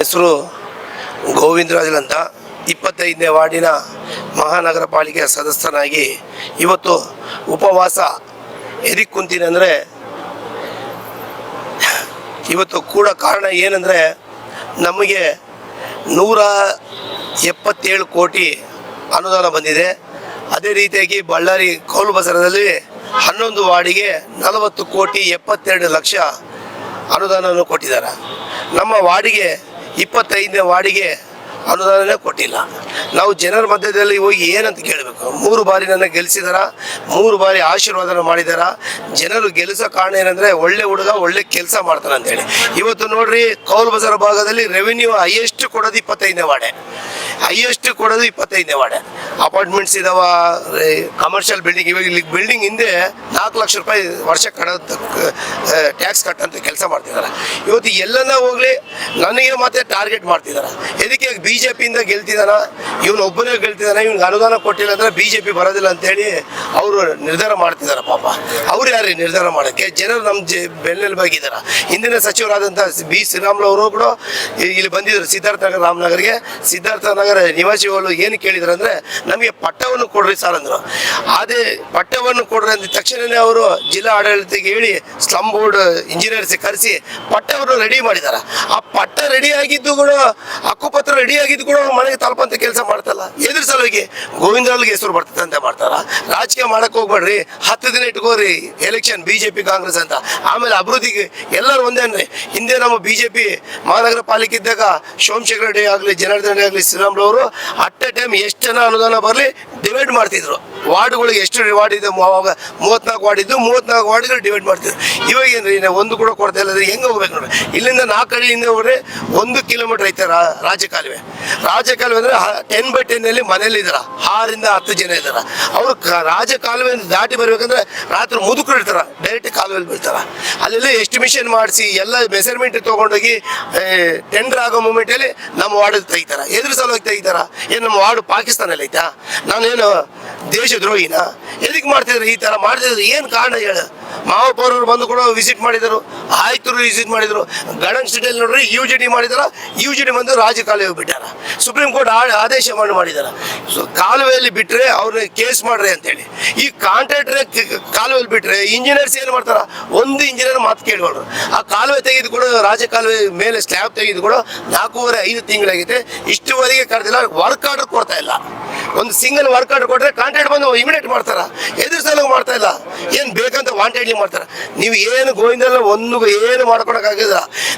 ಹೆಸರು ಗೋವಿಂದರಾಜನ್ ಅಂತ ಇಪ್ಪತ್ತೈದನೇ ವಾರ್ಡಿನ ಮಹಾನಗರ ಪಾಲಿಕೆಯ ಸದಸ್ಯನಾಗಿ ಇವತ್ತು ಉಪವಾಸ ಎದಕ್ಕೆ ಕುಂತೀನಿ ಅಂದರೆ, ಇವತ್ತು ಕೂಡ ಕಾರಣ ಏನಂದರೆ, ನಮಗೆ ನೂರ ಎಪ್ಪತ್ತೇಳು ಕೋಟಿ ಅನುದಾನ ಬಂದಿದೆ. ಅದೇ ರೀತಿಯಾಗಿ ಬಳ್ಳಾರಿ ಕೌಲು ಬಸರದಲ್ಲಿ ಹನ್ನೊಂದು ವಾರ್ಡಿಗೆ ನಲವತ್ತು ಕೋಟಿ ಎಪ್ಪತ್ತೆರಡು ಲಕ್ಷ ಅನುದಾನವನ್ನು ಕೊಟ್ಟಿದ್ದಾರೆ. ನಮ್ಮ ವಾರ್ಡಿಗೆ ಇಪ್ಪತ್ತೈದನೇ ವಾರ್ಡಿಗೆ ಅನುದಾನನೇ ಕೊಟ್ಟಿಲ್ಲ. ನಾವು ಜನರ ಮಧ್ಯದಲ್ಲಿ ಹೋಗಿ ಏನಂತ ಕೇಳಬೇಕು? ಮೂರು ಬಾರಿ ನನ್ನ ಗೆಲ್ಲಿಸಿದಾರ ಮೂರು ಬಾರಿ ಆಶೀರ್ವಾದನ ಮಾಡಿದಾರ. ಜನರು ಗೆಲ್ಲಿಸೋ ಕಾರಣ ಏನಂದರೆ ಒಳ್ಳೆ ಹುಡುಗ, ಒಳ್ಳೆ ಕೆಲಸ ಮಾಡ್ತಾನೆ ಅಂತೇಳಿ ಇವತ್ತು ನೋಡ್ರಿ, ಕೌಲ್ ಬಜಾರ್ ಭಾಗದಲ್ಲಿ ರೆವಿನ್ಯೂ ಹೈಯೆಸ್ಟ್ ಕೊಡೋದು ಇಪ್ಪತ್ತೈದನೇ ವಾಡೆ ಹೈಯೆಸ್ಟ್ ಕೊಡೋದು ಇಪ್ಪತ್ತೈದನೇ ವಾರ್ಡ್. ಅಪಾರ್ಟ್ಮೆಂಟ್ಸ್ ಇದಾವ ಕಮರ್ಷಿಯಲ್ ಬಿಲ್ಡಿಂಗ್ ಇವಾಗ ಇಲ್ಲಿ ಬಿಲ್ಡಿಂಗ್ ಹಿಂದೆ ನಾಲ್ಕು ಲಕ್ಷ ರೂಪಾಯಿ ವರ್ಷ ಕಟ್ಟೋದು ಟ್ಯಾಕ್ಸ್ ಕಟ್ಟಂತ ಕೆಲಸ ಮಾಡ್ತಿದ್ದಾರೆ ಇವತ್ತು ಎಲ್ಲನ ಹೋಗ್ಲಿ, ನನಗೆ ಮತ್ತೆ ಟಾರ್ಗೆಟ್ ಮಾಡ್ತಿದ್ದಾರೆ ಇದಕ್ಕೆ ಬಿ ಜೆ ಪಿಯಿಂದ ಗೆಲ್ತಿದಾನ? ಇವನು ಒಬ್ಬನೇ ಗೆಲ್ತಿದಾನ, ಇವ್ನಿಗೆ ಅನುದಾನ ಕೊಟ್ಟಿಲ್ಲ ಅಂದ್ರೆ ಬಿ ಜೆ ಪಿ ಬರೋದಿಲ್ಲ ಅಂತೇಳಿ ಅವರು ನಿರ್ಧಾರ ಮಾಡ್ತಿದ್ದಾರೆ ಪಾಪ. ಅವ್ರು ಯಾರು ನಿರ್ಧಾರ ಮಾಡೋಕ್ಕೆ? ಜನರು ನಮ್ಮ ಜೆ ಬೆನ್ನೆಲುಬಾಗಿದ್ದಾರೆ ಹಿಂದಿನ ಸಚಿವರಾದಂಥ ಬಿ ಶ್ರೀರಾಮ್ಲು ಅವರು ಕೂಡ ಇಲ್ಲಿ ಬಂದಿದ್ದರು ಸಿದ್ಧಾರ್ಥ ನಗರ ರಾಮನಗರ್ಗೆ. ಸಿದ್ಧಾರ್ಥ ನಗರ ನಿವಾಸಿಗಳು ಏನು ಕೇಳಿದ್ರು ಅಂದ್ರೆ, ನಮಗೆ ಪಟ್ಟವನ್ನು ಕೊಡ್ರಿ ಸರ್ ಅಂದ್ರು. ಅದೇ ಪಟ್ಟವನ್ನು ಕೊಡ್ರಿ ಅಂದ ತಕ್ಷಣನೇ ಅವರು ಜಿಲ್ಲಾ ಆಡಳಿತಕ್ಕೆ ಹೇಳಿ ಸ್ಲಮ್ ಬೋರ್ಡ್ ಇಂಜಿನಿಯರ್ಸ್ ಕರೆಸಿ ಪಟ್ಟವನ್ನು ರೆಡಿ ಮಾಡಿದಾರ. ಆ ಪಟ್ಟ ರೆಡಿ ಆಗಿದ್ದು ಕೂಡ, ಹಕ್ಕುಪತ್ರ ರೆಡಿ ಆಗಿದ್ದು ಕೂಡ ಮನೆಗೆ ತಲುಪಂತ ಕೆಲಸ ಮಾಡ್ತಲ್ಲ. ಎದುರು ಸಲುವಾಗಿ ಗೋವಿಂದ ಹೆಸರು ಬರ್ತದೆ ಮಾಡ್ತಾರ. ರಾಜಕೀಯ ಮಾಡಕ್ ಹೋಗ್ಬೇಡ್ರಿ, ಹತ್ತು ದಿನ ಇಟ್ಕೋರಿ ಎಲೆಕ್ಷನ್ ಬಿಜೆಪಿ, ಕಾಂಗ್ರೆಸ್ ಅಂತ. ಆಮೇಲೆ ಅಭಿವೃದ್ಧಿಗೆ ಎಲ್ಲರೂ ಒಂದೇ ಅಂದ್ರೆ, ಹಿಂದೆ ನಮ್ಮ ಬಿಜೆಪಿ ಮಹಾನಗರ ಪಾಲಿಕೆ ಇದ್ದಾಗ, ಸೋಮಶೇಖರ ರೆಡ್ಡಿ ಆಗಲಿ, ಜನಾರ್ದನ್ ರೆಡ್ಡಿ ಆಗಲಿ, ಶ್ರೀರಾಮ್ಲು ಅವರು ಅಟ್ ಎ ಟೈಮ್ ಎಷ್ಟು ಜನ ಅನುದಾನ ಬರಲಿ ಡಿವೈಡ್ ಮಾಡ್ತಿದ್ರು. ವಾರ್ಡ್ಗಳಿಗೆ ಎಷ್ಟು ವಾರ್ಡ್ ಇದೆ? ಅವಾಗ ಮೂವತ್ನಾಲ್ಕು ವಾರ್ಡ್ ಇದ್ದು ಮೂವತ್ನಾಲ್ಕು ವಾರ್ಡ್ಗಳು ಡಿವೈಡ್ ಮಾಡ್ತೀವಿ ಇವಾಗ ಏನು ರೀ ಒಂದು ಕೂಡ ಕೊಡ್ತಾ ಇಲ್ಲ ಹೆಂಗೆ ಹೋಗ್ಬೇಕು ನೋಡಿ ಇಲ್ಲಿಂದ ನಾಲ್ಕು ಅಡಿಯಿಂದ ಹೋದ್ರೆ ಒಂದು ಕಿಲೋಮೀಟರ್ ಐತೆ ರಾ- ರಾಜಕಾಲುವೆ. ರಾಜಕಾಲುವೆ ಅಂದರೆ ಟೆನ್ ಬೈ ಟೆನ್ನಲ್ಲಿ ಮನೇಲಿ ಇದಾರ ಆರಿಂದ ಹತ್ತು ಜನ ಇದ್ದಾರೆ? ಅವರು ರಾಜಕಾಲುವೆ ದಾಟಿ ಬರ್ಬೇಕಂದ್ರೆ ರಾತ್ರಿ ಮುದುಕರು ಇರ್ತಾರ ಡೈರೆಕ್ಟ್ ಕಾಲುವೆಲಿ ಬೀಳ್ತಾರ. ಅಲ್ಲೆಲ್ಲ ಎಸ್ಟಿಮೇಷನ್ ಮಾಡಿಸಿ, ಎಲ್ಲ ಮೆಸರ್ಮೆಂಟ್ ತೊಗೊಂಡೋಗಿ ಟೆಂಡರ್ ಆಗೋ ಮೂಮೆಂಟಲ್ಲಿ ನಮ್ಮ ವಾರ್ಡ್ ತೆಗಿತಾರ. ಎದುರು ಸಲುವಾಗಿ ತೆಗಿತಾರ. ಏನು ನಮ್ಮ ವಾರ್ಡ್ ಪಾಕಿಸ್ತಾನಲ್ಲಿ ಐತಾ ನಾನೇನು ದೇಶದ್ರೋಹಿನ ಎದಕ್ಕೆ ಮಾಡ್ತಿದ್ರು ಈ ಥರ ಮಾಡ್ತಿದ್ರು ಏನು ಕಾರಣ ಹೇಳು? ಪೌರವ್ರು ಬಂದು ಕೂಡ ವಿಸಿಟ್ ಮಾಡಿದರು. ಆಯ್ತರು ವಿಸಿಟ್ ಮಾಡಿದರು. ಗಣನ್ ಸಿಟಿಯಲ್ಲಿ ನೋಡ್ರಿ ಯು ಜಿ ಡಿ ಮಾಡಿದಾರ. ಯು ಜಿ ಡಿ ಬಂದು ರಾಜ ಕಾಲುವೆ ಬಿಟ್ಟಾರ ಸುಪ್ರೀಂ ಕೋರ್ಟ್ ಆದೇಶ ಮಾಡಿ ಮಾಡಿದಾರ. ಸೊ ಕಾಲುವೆಯಲ್ಲಿ ಬಿಟ್ಟರೆ ಅವ್ರನ್ನ ಕೇಸ್ ಮಾಡ್ರಿ ಅಂತೇಳಿ. ಈ ಕಾಂಟ್ರಾಕ್ಟ್ರೆ ಕಾಲುವೆಯಲ್ಲಿ ಬಿಟ್ಟರೆ ಇಂಜಿನಿಯರ್ಸ್ ಏನು ಮಾಡ್ತಾರ? ಒಂದು ಇಂಜಿನಿಯರ್ ಮಾತು ಕೇಳ್ಬಾರ್ದು. ಆ ಕಾಲುವೆ ತೆಗೆದು ಕೂಡ ರಾಜ ಕಾಲುವೆ ಮೇಲೆ ಸ್ಲ್ಯಾಬ್ ತೆಗೆದು ಕೂಡ ನಾಲ್ಕೂವರೆ ಐದು ತಿಂಗಳಾಗಿದೆ ಇಷ್ಟುವರೆಗೆ ಕರೆದಿಲ್ಲ ವರ್ಕ್ ಆರ್ಡರ್ ಕೊಡ್ತಾ ಇಲ್ಲ. ಒಂದು ಸಿಂಗಲ್ ವರ್ಕ್ ಆರ್ಡರ್ ಕೊಟ್ಟರೆ ಕಾಂಟ್ರಾಕ್ಟ್ ಬಂದು ಇಮಿಡಿಯೇಟ್ ಮಾಡ್ತಾರ? ಎದುರು ಸಲ ಮಾಡ್ತಾ ಇಲ್ಲ. ಏನು ಬೇಕಂತ ವಾಂಟೆಡ್ಲಿ ಮಾಡ್ತಾರೆ? ನೀವು ಏನು ಗೋವಿಂದಲ್ಲ ಒಂದು ಏನು ಮಾಡ್ಕೊಳಕ್ಕಾಗಿಲ್ಲ.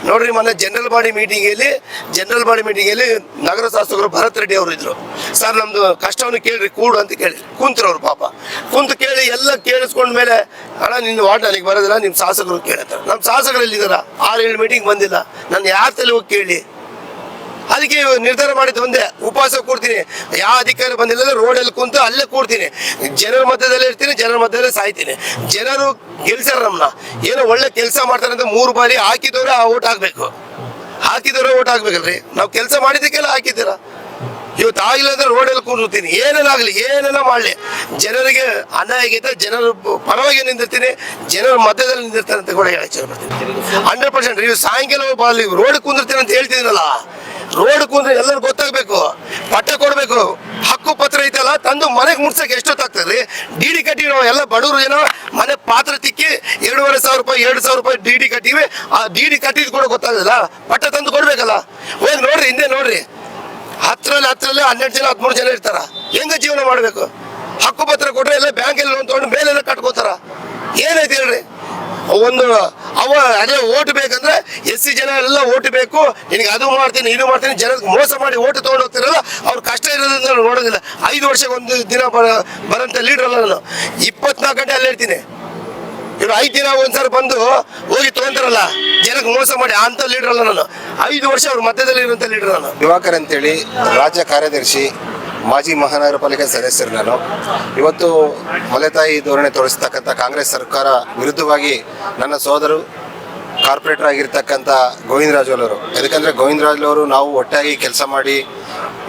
ನೋಡ್ರಿ ಮೊನ್ನೆ ಜನರಲ್ ಬಾಡಿ ಮೀಟಿಂಗಲ್ಲಿ ಜನರಲ್ ಬಾಡಿ ಮೀಟಿಂಗಲ್ಲಿ ನಗರ ಶಾಸಕರು ಭರತ್ ರೆಡ್ಡಿ ಅವರು ಇದ್ರು. ಸರ್ ನಮ್ದು ಕಷ್ಟವನ್ನು ಕೇಳ್ರಿ, ಕೂಡು ಅಂತ ಕೇಳಿ. ಕುಂತ್ರು ಅವರು ಪಾಪ. ಕುಂತು ಕೇಳಿ ಎಲ್ಲ ಕೇಳಿಸ್ಕೊಂಡ ಮೇಲೆ, ಅಣ್ಣ, ನಿನ್ನ ವಾರ್ಡ್ ನನಗೆ ಬರೋದಿಲ್ಲ ನಿಮ್ಮ ಶಾಸಕರು ಕೇಳ್ತಾರೆ ನಮ್ಮ ಶಾಸಕರು ಎಲ್ಲಿದ್ದಾರ ಆರು ಏಳು ಮೀಟಿಂಗ್ ಬಂದಿಲ್ಲ. ನಾನು ಯಾರ ತಲೆ ಹೋಗಿ ಕೇಳಿ? ಅದಕ್ಕೆ ನಿರ್ಧಾರ ಮಾಡಿದ್ದು ಒಂದೇ, ಉಪವಾಸ ಕೂಡ್ತೀನಿ. ಯಾವ ಅಧಿಕಾರಿ ಬಂದಿಲ್ಲ ರೋಡಲ್ಲಿ ಕುಂತು ಅಲ್ಲೇ ಕೂರ್ತೀನಿ ಜನರ ಮಧ್ಯದಲ್ಲೇ ಇರ್ತೀನಿ, ಜನರ ಮಧ್ಯದಲ್ಲೇ ಸಾಯ್ತೀನಿ. ಜನರು ಗೆಲ್ಸಾರ ನಮ್ಮನ್ನ ಏನೋ ಒಳ್ಳೆ ಕೆಲಸ ಮಾಡ್ತಾರೆ ಅಂತ ಮೂರು ಬಾರಿ ಹಾಕಿದವ್ರೆ ಆ ಓಟ್ ಹಾಕ್ಬೇಕು. ಹಾಕಿದವ್ರೆ ಓಟ್ ಹಾಕ್ಬೇಕಲ್ರಿ? ನಾವು ಕೆಲಸ ಮಾಡಿದ್ದಕ್ಕೆಲ್ಲ ಹಾಕಿದ್ದೀರಾ? ಇವತ್ತು ಆಗಿಲ್ಲ ಅಂದ್ರೆ ರೋಡಲ್ಲಿ ಕೂರ್ತೀನಿ ಏನೇನಾಗಲಿ ಏನೇನ ಮಾಡಲಿ? ಜನರಿಗೆ ಅನ್ಯಾಯ ಆಗೈತೆ, ಜನರ ಪರವಾಗಿ ನಿಂದಿರ್ತೀನಿ, ಜನರ ಮಧ್ಯದಲ್ಲಿ ನಿಂದಿರ್ತಾರೆ ಅಂತ ಕೂಡ ಹೇಳಿ ಹಂಡ್ರೆಡ್ ಪರ್ಸೆಂಟ್ ನೀವು ಸಾಯಂಕಾಲ ರೋಡ್ ಕುಂದಿರ್ತೀನಿ ಅಂತ ಹೇಳ್ತಿದ್ದೀನಲ್ಲ ರೋಡ್ ಕುಂದ್ರೆ ಎಲ್ಲರೂ ಗೊತ್ತಾಗಬೇಕು. ಪಟ್ಟ ಕೊಡಬೇಕು. ಹಕ್ಕು ಪತ್ರ ಐತಲ್ಲ, ತಂದು ಮನೆಗೆ ಮುಟ್ಸಕ್ಕೆ ಎಷ್ಟೊತ್ತಾಗ್ತದೆ? ಡಿ ಡಿ ಕಟ್ಟಿ ನಾವು ಎಲ್ಲ ಬಡವರು ಏನೋ ಮನೆ ಪಾತ್ರ ತಿಕ್ಕಿ ಎರಡೂವರೆ ಸಾವಿರ ರೂಪಾಯಿ, ಎರಡು ಸಾವಿರ ರೂಪಾಯಿ ಡಿ ಡಿ ಕಟ್ಟಿವಿ. ಆ ಡಿ ಡಿ ಕಟ್ಟಿದ್ ಕೂಡ ಗೊತ್ತಾಗಲ್ಲ ಪಟ್ಟ ತಂದು ಕೊಡ್ಬೇಕಲ್ಲ? ಹೋಗಿ ನೋಡ್ರಿ, ಹಿಂದೆ ನೋಡ್ರಿ. ಹತ್ತರಲ್ಲಿ ಹತ್ತರಲ್ಲಿ ಹನ್ನೆರಡು ಜನ, ಹದಿಮೂರು ಜನ ಇರ್ತಾರ. ಹೆಂಗ ಜೀವನ ಮಾಡಬೇಕು? ಹಕ್ಕು ಪತ್ರ ಕೊಟ್ರೆ ಎಲ್ಲ ಬ್ಯಾಂಕಲ್ಲಿ ಲೋನ್ ತೊಗೊಂಡು ಮೇಲೆಲ್ಲ ಕಟ್ಕೋತಾರ. ಏನೈತೆ ಹೇಳ್ರಿ? ಒಂದು ಅವ ಅದೇ ಓಟ್ ಬೇಕಂದ್ರೆ ಎಸ್ ಸಿ ಜನ ಎಲ್ಲ ಓಟ್ ಬೇಕು. ನಿನಗೆ ಅದು ಮಾಡ್ತೀನಿ, ಇದು ಮಾಡ್ತೀನಿ, ಜನಕ್ಕೆ ಮೋಸ ಮಾಡಿ ಓಟ್ ತೊಗೊಂಡು ಹೋಗ್ತಿರಲ್ಲ, ಅವ್ರ ಕಷ್ಟ ಇರೋದ್ರಿಂದ ನೋಡೋದಿಲ್ಲ. ಐದು ವರ್ಷಕ್ಕೆ ಒಂದು ದಿನ ಬರ ಬರೋಂಥ ಲೀಡರ್ ಅಲ್ಲ ನಾನು. ಇಪ್ಪತ್ನಾಲ್ಕು ಗಂಟೆ ಅಲ್ಲಿ ಇರ್ತೀನಿ. ಇವರು ಐದು ದಿನ ಒಂದ್ಸರಿ ಬಂದು ಹೋಗಿ ತೊಗೊಂತಾರಲ್ಲ, ಜನಕ್ಕೆ ಮೋಸ ಮಾಡಿ ಅಂತ ಲೀಡರ್ ಅಲ್ಲ ನಾನು. ಐದು ವರ್ಷ ಅವ್ರ ಮಧ್ಯದಲ್ಲಿ ಇರುವಂತ ಲೀಡರ್ ನಾನು. ದಿವಾಕರ್ ಅಂತೇಳಿ ರಾಜ್ಯ ಕಾರ್ಯದರ್ಶಿ ಮಾಜಿ ಮಹಾನಗರ ಪಾಲಿಕೆ ಸದಸ್ಯರು ನಾನು. ಇವತ್ತು ಮಲೆತಾಯಿ ಧೋರಣೆ ತೋರಿಸ್ತಕ್ಕಂಥ ಕಾಂಗ್ರೆಸ್ ಸರ್ಕಾರ ವಿರುದ್ಧವಾಗಿ ನನ್ನ ಸೋದರು ಕಾರ್ಪೊರೇಟರ್ ಆಗಿರ್ತಕ್ಕಂಥ ಗೋವಿಂದರಾಜುಲವರು ಯಾಕಂದರೆ ಗೋವಿಂದರಾಜುಲವರು ನಾವು ಒಟ್ಟಾಗಿ ಕೆಲಸ ಮಾಡಿ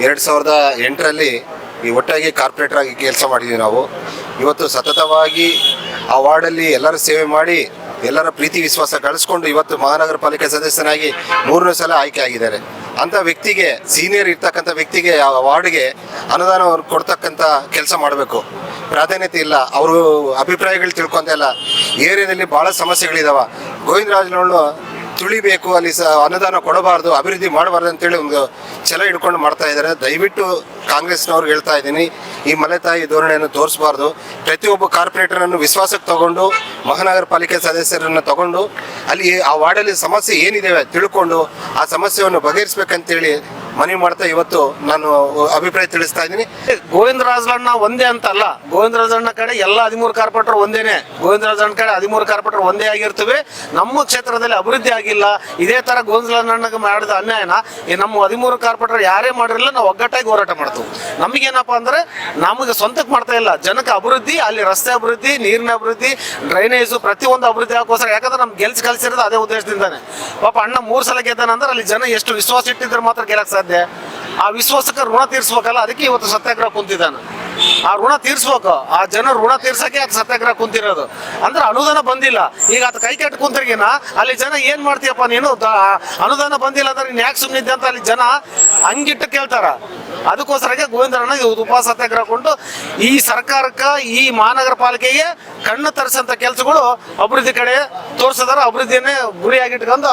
ಎರಡು ಸಾವಿರದ ಎಂಟರಲ್ಲಿ ಈ ಒಟ್ಟಾಗಿ ಕಾರ್ಪೊರೇಟರ್ ಆಗಿ ಕೆಲಸ ಮಾಡಿದ್ದೀವಿ ನಾವು. ಇವತ್ತು ಸತತವಾಗಿ ಆ ವಾರ್ಡಲ್ಲಿ ಎಲ್ಲರ ಸೇವೆ ಮಾಡಿ ಎಲ್ಲರ ಪ್ರೀತಿ ವಿಶ್ವಾಸ ಗಳಿಸ್ಕೊಂಡು ಇವತ್ತು ಮಹಾನಗರ ಪಾಲಿಕೆ ಸದಸ್ಯನಾಗಿ ಮೂರನೇ ಸಲ ಆಯ್ಕೆ ಆಗಿದ್ದಾರೆ. ಅಂತ ವ್ಯಕ್ತಿಗೆ ಸೀನಿಯರ್ ಇರ್ತಕ್ಕಂಥ ವ್ಯಕ್ತಿಗೆ, ಆ ವಾರ್ಡ್ಗೆ ಅನುದಾನ ಕೊಡ್ತಕ್ಕಂಥ ಕೆಲಸ ಮಾಡಬೇಕು. ಪ್ರಾಧಾನ್ಯತೆ ಇಲ್ಲ. ಅವರು ಅಭಿಪ್ರಾಯಗಳು ತಿಳ್ಕೊಂತ ಇಲ್ಲ ಏರಿಯಾದಲ್ಲಿ ಭಾಳ ಸಮಸ್ಯೆಗಳಿದಾವ. ಗೋವಿಂದರಾಜನವರು ತುಳಿಬೇಕು, ಅಲ್ಲಿ ಸ ಅನುದಾನ ಕೊಡಬಾರ್ದು, ಅಭಿವೃದ್ಧಿ ಮಾಡಬಾರ್ದು ಅಂತೇಳಿ ಒಂದು ಛಲ ಹಿಡ್ಕೊಂಡು ಮಾಡ್ತಾ ಇದ್ದಾರೆ. ದಯವಿಟ್ಟು ಕಾಂಗ್ರೆಸ್ನವ್ರಿಗೆ ಹೇಳ್ತಾ ಇದ್ದೀನಿ, ಈ ಮಲೆತಾಯಿ ಧೋರಣೆಯನ್ನು ತೋರಿಸಬಾರ್ದು. ಪ್ರತಿಯೊಬ್ಬ ಕಾರ್ಪೊರೇಟರನ್ನು ವಿಶ್ವಾಸಕ್ಕೆ ತಗೊಂಡು, ಮಹಾನಗರ ಪಾಲಿಕೆ ಸದಸ್ಯರನ್ನು ತಗೊಂಡು, ಅಲ್ಲಿ ಆ ವಾರ್ಡಲ್ಲಿ ಸಮಸ್ಯೆ ಏನಿದೆ ತಿಳ್ಕೊಂಡು ಆ ಸಮಸ್ಯೆಯನ್ನು ಬಗೆಹರಿಸ್ಬೇಕಂತೇಳಿ ಮನವಿ ಮಾಡ್ತಾ ಇವತ್ತು ನಾನು ಅಭಿಪ್ರಾಯ ತಿಳಿಸ್ತಾ ಇದ್ದೀನಿ. ಗೋವಿಂದರಾಜಣ್ಣ ಒಂದೇ ಅಂತ ಅಲ್ಲ ಗೋವಿಂದರಾಜಣ್ಣ ಕಡೆ ಎಲ್ಲ ಹದಿಮೂರು ಕಾರ್ಪೊರೇಟರ್ ಒಂದೇನೆ. ಗೋವಿಂದರಾಜಣ್ಣ ಕಡೆ ಹದಿಮೂರು ಕಾರ್ಪೊರೇಟರ್ ಒಂದೇ ಆಗಿರ್ತವೆ. ನಮ್ಮ ಕ್ಷೇತ್ರದಲ್ಲಿ ಅಭಿವೃದ್ಧಿ ಆಗಿಲ್ಲ. ಇದೇ ತರ ಗೋವಿಂದರಾಜಣ್ಣಗೆ ಮಾಡಿದ ಅನ್ಯಾಯನ ಈ ನಮ್ಮ ಹದಿಮೂರು ಕಾರ್ಪೊರೇಟರ್ ಯಾರೇ ಮಾಡಿರಲಿಲ್ಲ, ನಾವು ಒಗ್ಗಟ್ಟಾಗಿ ಹೋರಾಟ ಮಾಡ್ತೀವಿ. ನಮಗೇನಪ್ಪ ಅಂದ್ರೆ ನಮಗೆ ಸ್ವಂತಕ್ಕೆ ಮಾಡ್ತಾ ಇಲ್ಲ. ಜನಕ್ಕೆ ಅಭಿವೃದ್ಧಿ, ಅಲ್ಲಿ ರಸ್ತೆ ಅಭಿವೃದ್ಧಿ, ನೀರಿನ ಅಭಿವೃದ್ಧಿ, ಡ್ರೈನೇಜು, ಪ್ರತಿಯೊಂದು ಅಭಿವೃದ್ಧಿ ಆಗೋಸ್ಕರ. ಯಾಕಂದ್ರೆ ನಮ್ಗೆ ಗೆಲ್ಸಿ ಕಲ್ಸಿರೋದು ಅದೇ ಉದ್ದೇಶದಿಂದಾನೆ. ಪಾಪ ಅಣ್ಣ ಮೂರು ಸಲ ಗೆದ್ದಾನಂದ್ರೆ ಅಲ್ಲಿ ಜನ ಎಷ್ಟು ವಿಶ್ವಾಸ ಇಟ್ಟಿದ್ರೆ ಮಾತ್ರ ಗೆಲ್ಲಕ್ ಸಾಧ್ಯ? ಆ ವಿಶ್ವಾಸಕ್ಕೆ ಋಣ ತೀರ್ಸ್ಬೇಕಲ್ಲ, ಅದಕ್ಕೆ ಇವತ್ತು ಸತ್ಯಾಗ್ರಹ ಕುಂತಿದ್ದಾನೆ. ಆ ಋಣ ತೀರ್ಸ್ಬೇಕು. ಆ ಜನ ಋಣ ತೀರ್ಸಕ್ಕೆ ಅದು ಸತ್ಯಾಗ್ರಹ ಕುಂತಿರೋದು. ಅಂದ್ರೆ ಅನುದಾನ ಬಂದಿಲ್ಲ. ಈಗ ಅದು ಕೈ ಕೆಟ್ಟು ಕುಂತಿರ್ಗಿನ ಅಲ್ಲಿ ಜನ ಏನ್ ಮಾಡ್ತೀಯಪ್ಪ ನೀನು? ಅನುದಾನ ಬಂದಿಲ್ಲ ಅಂದ್ರೆ ನೀನ್ ಯಾಕೆ ಸುಮ್ಮನಿದ್ದೆ ಅಂತ ಅಲ್ಲಿ ಜನ ಹಂಗಿಟ್ಟು ಕೇಳ್ತಾರ. ಅದಕ್ಕೋಸ್ಕರಕ್ಕೆ ಗೋವಿಂದರಣ್ಣ ಉಪವಾಸ ಸತ್ಯಾಗ್ರಹ ಕೊಂಡು ಈ ಸರ್ಕಾರಕ್ಕೆ, ಈ ಮಹಾನಗರ ಪಾಲಿಕೆಗೆ ಕಣ್ಣು ತರಿಸಂತ ಕೆಲಸಗಳು ಅಭಿವೃದ್ಧಿ ಕಡೆ ತೋರಿಸಿದಾರ. ಅಭಿವೃದ್ಧಿಯನ್ನೇ ಗುರಿಯಾಗಿಟ್ಕೊಂಡು